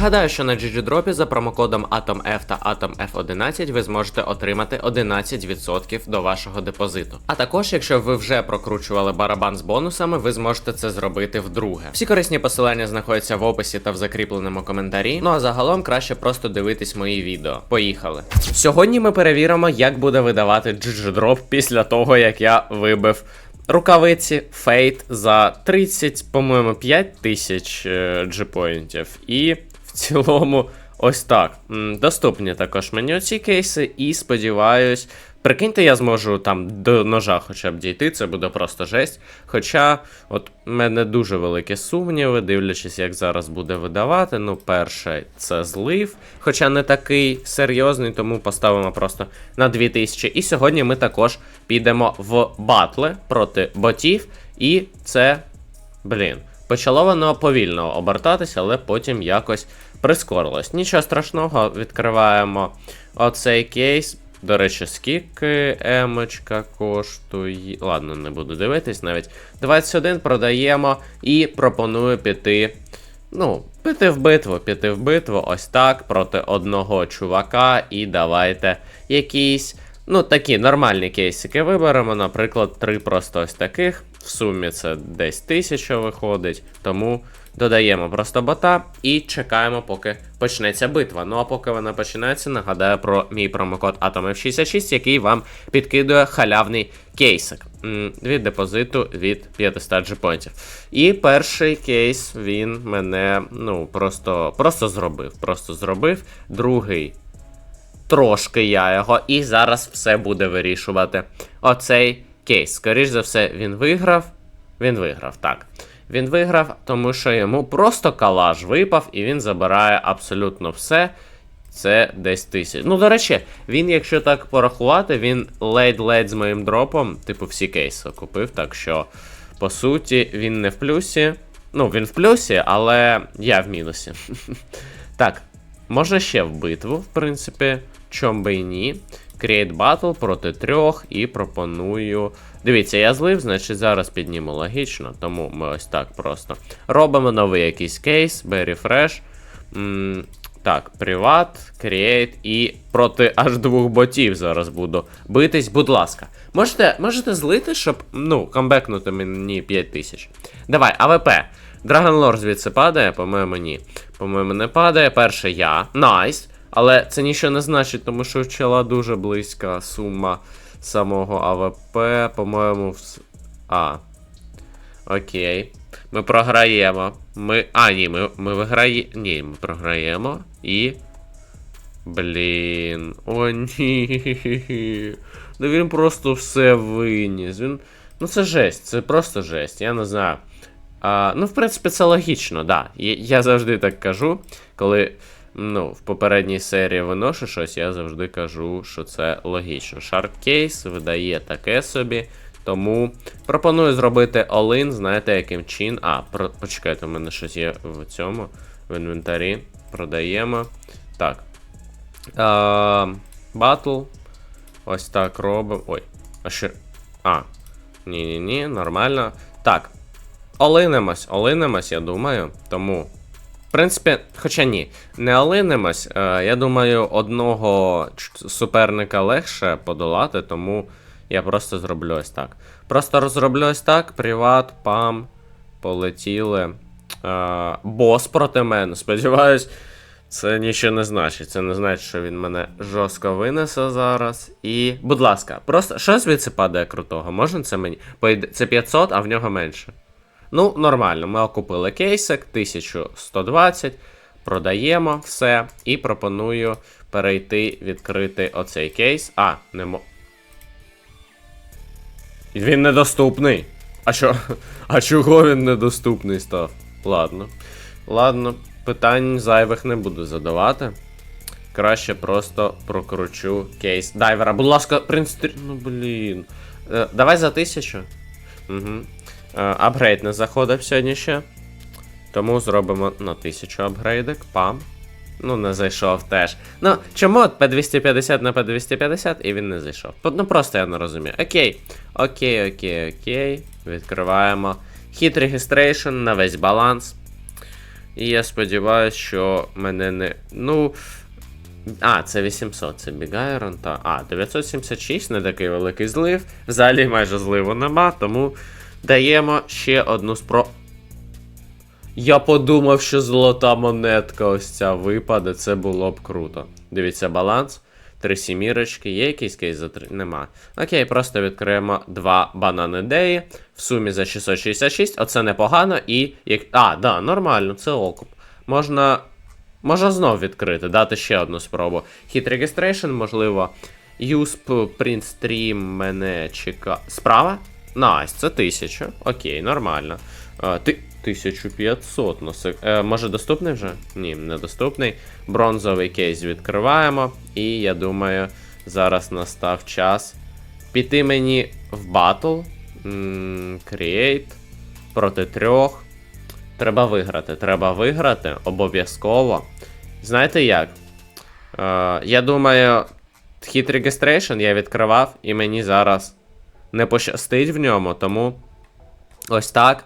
Нагадаю, що на GGDrop за промокодом AtomF та AtomF11 ви зможете отримати 11% до вашого депозиту. А також, якщо ви вже прокручували барабан з бонусами, ви зможете це зробити вдруге. Всі корисні посилання знаходяться в описі та в закріпленому коментарі. Ну а загалом краще просто дивитись мої відео. Поїхали. Сьогодні ми перевіримо, як буде видавати GGDrop після того, як я вибив. Рукавиці Fate за 30, по-моєму, 5 тисяч е, джипоінтів. І в цілому, ось так. Доступні також мені ці кейси, і сподіваюсь, прикиньте, я зможу там до ножа хоча б дійти, це буде просто жесть. Хоча, от в мене дуже великі сумніви, дивлячись, як зараз буде видавати. Ну, перше, це злив, хоча не такий серйозний, тому поставимо просто на 2000. І сьогодні ми також підемо в батли проти ботів, і це, блін. Почало воно повільно обертатися, але потім якось прискорилось. Нічого страшного, відкриваємо оцей кейс. До речі, скільки емочка коштує. Ладно, не буду дивитись навіть. 21 продаємо і пропоную піти. Ну, піти в битву, піти в битву, ось так, проти одного чувака. І давайте якісь, ну, такі нормальні кейсики виберемо. Наприклад, три просто ось таких. В сумі це десь тисяча виходить. Тому додаємо просто бота і чекаємо, поки почнеться битва. Ну а поки вона починається, нагадаю про мій промокод AtomF66, який вам підкидує халявний кейсик від депозиту від 500 джипонтів. І перший кейс він мене ну просто, просто зробив. Просто зробив. Другий трошки я його, і зараз все буде вирішувати. Оцей кейс. Скоріш за все, він виграв. Він виграв, так. Він виграв, тому що йому просто калаш випав, і він забирає абсолютно все. Це десь тисяч. Ну, до речі, він, якщо так порахувати, він ледь-ледь з моїм дропом, типу, всі кейси купив. Так що, по суті, він не в плюсі. Ну, він в плюсі, але я в мінусі. Так, можна ще в битву, в принципі, чом би і ні. Create Battle проти трьох і пропоную. Дивіться, я злив, значить зараз підніму логічно, тому ми ось так просто. Робимо новий якийсь кейс, Berry. М, так, приват, create і проти аж двох ботів зараз буду битись, будь ласка. Можете, можете злити, щоб ну, камбекнути мені 5000. Давай, АВП. Dragon Lord звідси падає, по-моєму, ні. По-моєму, не падає. Перше я. Найс. Але це нічого не значить, тому що вчила дуже близька сума самого АВП, по-моєму, в... А. Окей. Ми програємо. Ми. А, ні, ми, ми виграємо. Ні, ми програємо. І. Блін. О, ні. Ну він просто все виніс. Він. Ну це жесть, це просто жесть, я не знаю. Ну, в принципі, це логічно, да. Я, я завжди так кажу, коли ну, в попередній серії виношу щось, я завжди кажу, що це логічно. Shark Case видає таке собі. Тому пропоную зробити all-in, знаєте, яким чин. А, про... почекайте, у мене щось є в цьому, в інвентарі. Продаємо. Так. Батл. Ось так робимо. Ой, а що. А. Ні-ні-ні, нормально. Так. Олинимось, олинимось, я думаю. Тому. В принципі, хоча ні, не олинимось. Е, я думаю, одного суперника легше подолати, тому я просто зроблю ось так. Просто розроблю ось так, приват, пам, полетіли. Е, бос проти мене. Сподіваюсь, це нічого не значить. Це не значить, що він мене жорстко винесе зараз. І, будь ласка, просто що звідси падає крутого? Можна це мені? Це 500, а в нього менше. Ну, нормально, ми окупили кейсик 1120, продаємо все і пропоную перейти відкрити оцей кейс. А, не мо. Він недоступний. А що? А чого він недоступний став? Ладно. Ладно, питань зайвих не буду задавати. Краще просто прокручу кейс дайвера. Будь ласка, принц. Ну блін. Е, давай за тисячу. Угу. Е, апгрейд не заходив сьогодні ще. Тому зробимо на 1000 апгрейдик. Пам. Ну, не зайшов теж. Ну, чому от P250 на P250 і він не зайшов? Ну просто я не розумію. Окей. Окей, окей, окей. Відкриваємо. Hit registration на весь баланс. І я сподіваюся, що мене не. Ну. А, це 800, це Бігайрон, та. А, 976, не такий великий злив. Взагалі майже зливу нема, тому даємо ще одну спро. Я подумав, що золота монетка ось ця випаде, це було б круто. Дивіться, баланс. Три сімірочки, є якийсь кейс за три? Нема. Окей, просто відкриємо два банани деї в сумі за 666. Оце непогано і. як... А, да, нормально, це окуп. Можна. Можна знов відкрити, дати ще одну спробу. Hit Registration, можливо. USP Print Stream мене чека. Справа? Найс, це 1000. Окей, нормально. Ти... 1500 на. Е, може доступний вже? Ні, недоступний. Бронзовий кейс відкриваємо. І я думаю, зараз настав час піти мені в батл. Create. Проти трьох. Треба виграти. Треба виграти обов'язково. Знаєте як? Е, я думаю, Hit Registration я відкривав, і мені зараз не пощастить в ньому, тому ось так.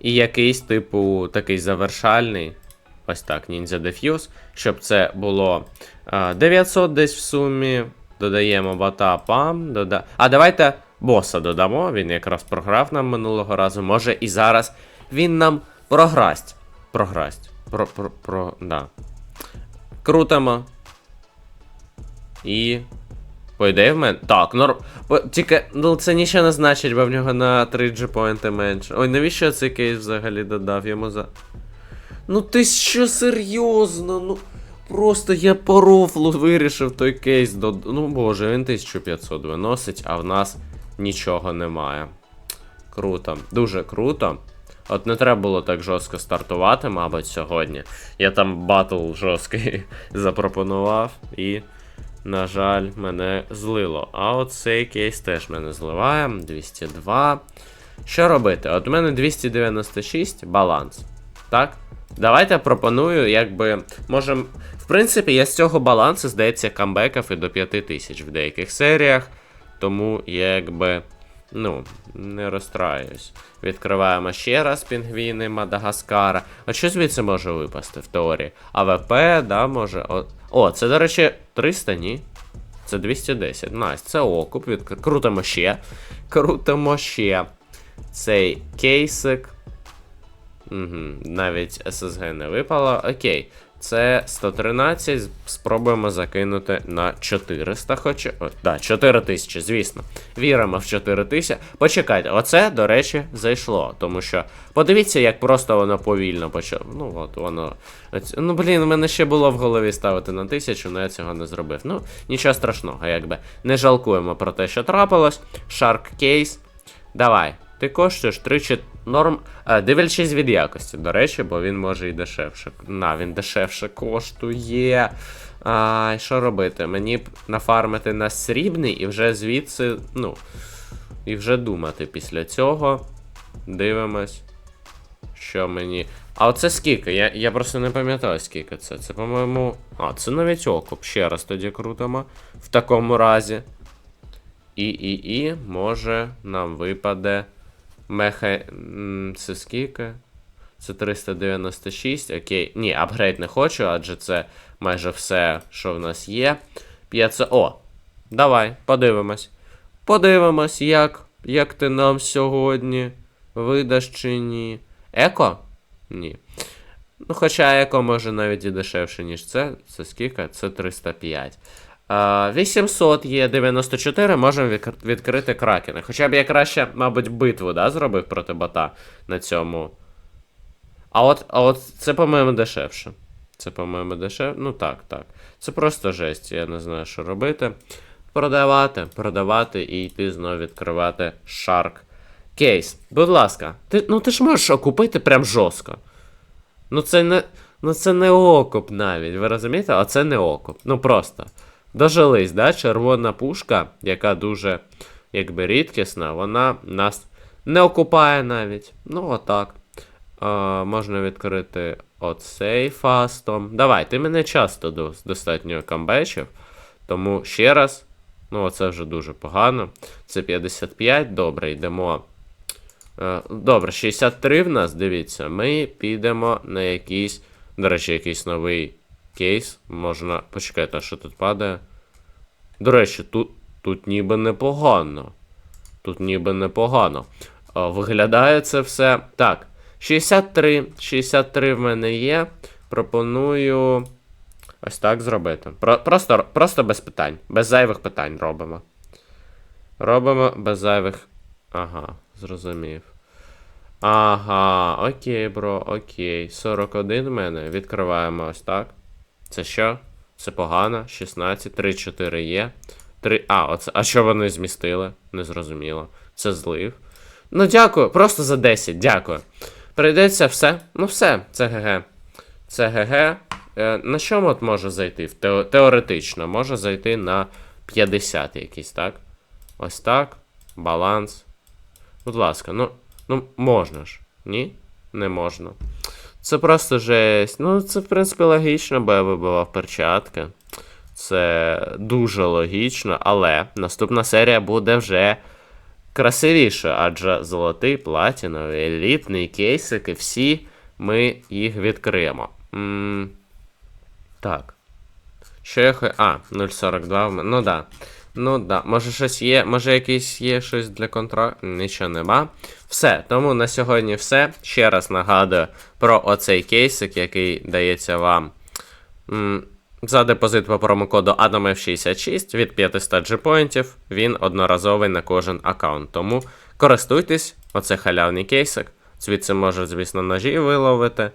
І якийсь, типу, такий завершальний. Ось так, Ninja Diffuse. Щоб це було е, 900 десь в сумі. Додаємо бота пам. Дода... А давайте боса додамо. Він якраз програв нам минулого разу. Може і зараз він нам програсть. Програсть. Про, про, про, да. Крутимо. І. По ідеї в мене. Так, норм. Тільки, ну це нічого не значить, бо в нього на 3 G-поінти менше. Ой, навіщо я цей кейс взагалі додав йому за. Ну ти що серйозно? Ну. Просто я по рофлу вирішив той кейс до. Ну боже, він 1500 виносить, а в нас нічого немає. Круто, дуже круто. От не треба було так жорстко стартувати, мабуть, сьогодні. Я там батл жорсткий запропонував і. На жаль, мене злило. А от цей кейс теж мене зливає. 202. Що робити? От у мене 296 баланс. Так? Давайте пропоную, якби. Можем. В принципі, я з цього балансу, здається, камбекав і до 5000 в деяких серіях. Тому якби. Ну, не розстраюсь. Відкриваємо ще раз пінгвіни Мадагаскара. А що звідси може випасти в теорії? АВП, да, може. О, О це, до речі, 300, ні. Це 210. Найс, це окуп. Відкр... Крутимо ще. Крутимо ще. Цей кейсик. Угу, навіть SSG не випало. Окей. Це 113. Спробуємо закинути на 400. Хоча. О, да, 4000, звісно. Віримо в 4000. Почекайте, оце, до речі, зайшло. Тому що. Подивіться, як просто воно повільно почало. Ну, от воно. Ну, блін, у мене ще було в голові ставити на 1000, але я цього не зробив. Ну, нічого страшного, якби. Не жалкуємо про те, що трапилось. Shark Case. Давай. Ти коштуєш 3 норм. Дивлячись від якості, до речі, бо він може і дешевше. На, він дешевше коштує. А, що робити? Мені б нафармити на срібний і вже звідси, ну. І вже думати після цього. Дивимось. Що мені. А оце скільки? Я, я просто не пам'ятаю, скільки це. Це, по-моєму. А, це навіть окуп. Ще раз тоді крутимо. В такому разі. І, і, і, може, нам випаде. Меха. Це скільки? Це 396, окей. Ні, апгрейд не хочу, адже це майже все, що в нас є. 500. О! Давай, подивимось. Подивимось, як, як ти нам сьогодні видаш чи ні. Еко? Ні. Ну, хоча еко може навіть і дешевше, ніж це. Це скільки? Це 305. А, 800 є 94, можемо відкрити кракена. Хоча б я краще, мабуть, битву да, зробив проти бота на цьому. А от, а от це, по-моєму, дешевше. Це, по-моєму, дешевше. Ну так, так. Це просто жесть, я не знаю, що робити. Продавати, продавати і йти знову відкривати Shark Case. Будь ласка, ти, ну ти ж можеш окупити прям жорстко. Ну це не. Ну це не окоп навіть, ви розумієте? А це не окоп. Ну просто. Дожились, да? Червона пушка, яка дуже якби рідкісна, вона нас не окупає навіть. Ну, отак. А, можна відкрити оцей фастом. Давай, ти мене часто до, достатньо камбечив. Тому ще раз. Ну, це вже дуже погано. Це 55. Добре, йдемо Е, Добре, 63 в нас, дивіться. Ми підемо на якийсь. До речі, якийсь новий кейс. Можна. Почекайте, а що тут падає? До речі, тут, тут ніби непогано. Тут ніби непогано. О, виглядає це все. Так. 63. 63 в мене є. Пропоную. Ось так зробити. Про, просто, просто без питань. Без зайвих питань робимо. Робимо без зайвих. Ага, зрозумів. Ага, окей, бро, окей. 41 в мене. Відкриваємо ось так. Це що? Це погано. 16, 3, 4 є. 3. А, оце. А що вони змістили? Не зрозуміло. Це злив. Ну, дякую, просто за 10, дякую. Прийдеться все. Ну, все, це ГГ. Це ГГ. Е, на що мод може зайти? Тео- Теоретично, може зайти на 50 якийсь, так? Ось так. Баланс. Будь ласка, ну, ну можна ж. Ні? Не можна. Це просто жесть. Ну, це, в принципі, логічно, бо я вибивав перчатки. Це дуже логічно, але наступна серія буде вже красивіше, адже золотий, платіновий, елітний кейсики, всі ми їх відкриємо. м так. Що я хо... А, 0,42 в мене. Ну да. Ну да. Може щось є, може якийсь є щось для контракту? Нічого нема. Все, тому на сьогодні все. Ще раз нагадую про оцей кейсик, який дається вам. За депозит по промокоду ADAMF66 від 500 G-поінтів. Він одноразовий на кожен аккаунт. Тому користуйтесь, оце халявний кейсик. Звідси можуть, звісно, ножі виловити. Е,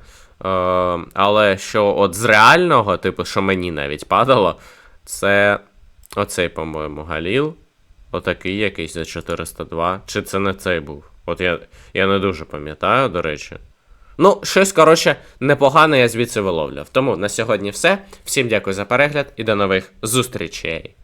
але що от з реального, типу, що мені навіть падало, це оцей, по-моєму, Галіл. Отакий якийсь за 402. Чи це не цей був? От я, я не дуже пам'ятаю, до речі. Ну, щось, коротше, непогане я звідси виловляв. Тому на сьогодні все. Всім дякую за перегляд і до нових зустрічей.